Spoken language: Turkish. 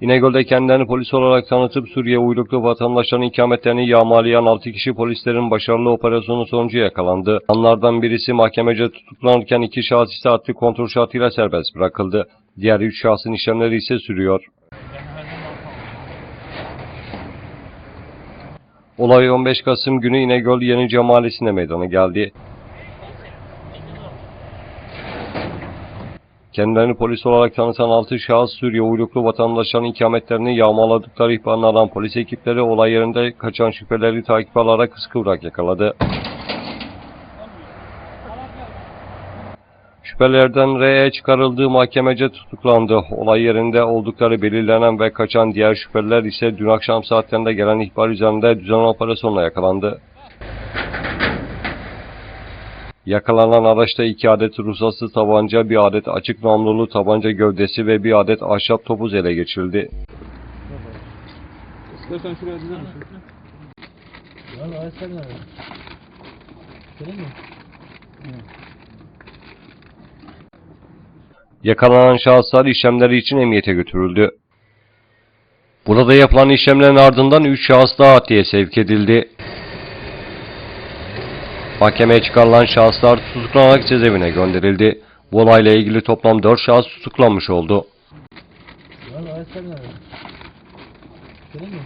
İnegöl'de kendilerini polis olarak tanıtıp Suriye uyruklu vatandaşların ikametlerini yağmalayan 6 kişi polislerin başarılı operasyonu sonucu yakalandı. Anlardan birisi mahkemece tutuklanırken iki şahıs ise adli kontrol şartıyla serbest bırakıldı. Diğer 3 şahsın işlemleri ise sürüyor. Olay 15 Kasım günü İnegöl Yenice Mahallesi'nde meydana geldi. Kendilerini polis olarak tanıtan 6 şahıs Suriye uyruklu vatandaşların ikametlerini yağmaladıkları ihbarını alan polis ekipleri olay yerinde kaçan şüpheleri takip alarak kıskıvrak yakaladı. Şüphelerden R'ye çıkarıldığı mahkemece tutuklandı. Olay yerinde oldukları belirlenen ve kaçan diğer şüpheliler ise dün akşam saatlerinde gelen ihbar üzerinde düzenli operasyonla yakalandı. Yakalanan araçta iki adet ruhsatsız tabanca, bir adet açık namlulu tabanca gövdesi ve bir adet ahşap topuz ele geçirildi. İstersen şuraya dizer misin? Lan ağaçlar nerede? Senin mi? Yakalanan şahıslar işlemleri için emniyete götürüldü. Burada yapılan işlemlerin ardından 3 şahıs daha adliye sevk edildi. Mahkemeye çıkarılan şahıslar tutuklanarak cezaevine gönderildi. Bu olayla ilgili toplam 4 şahıs tutuklanmış oldu. Senin mi?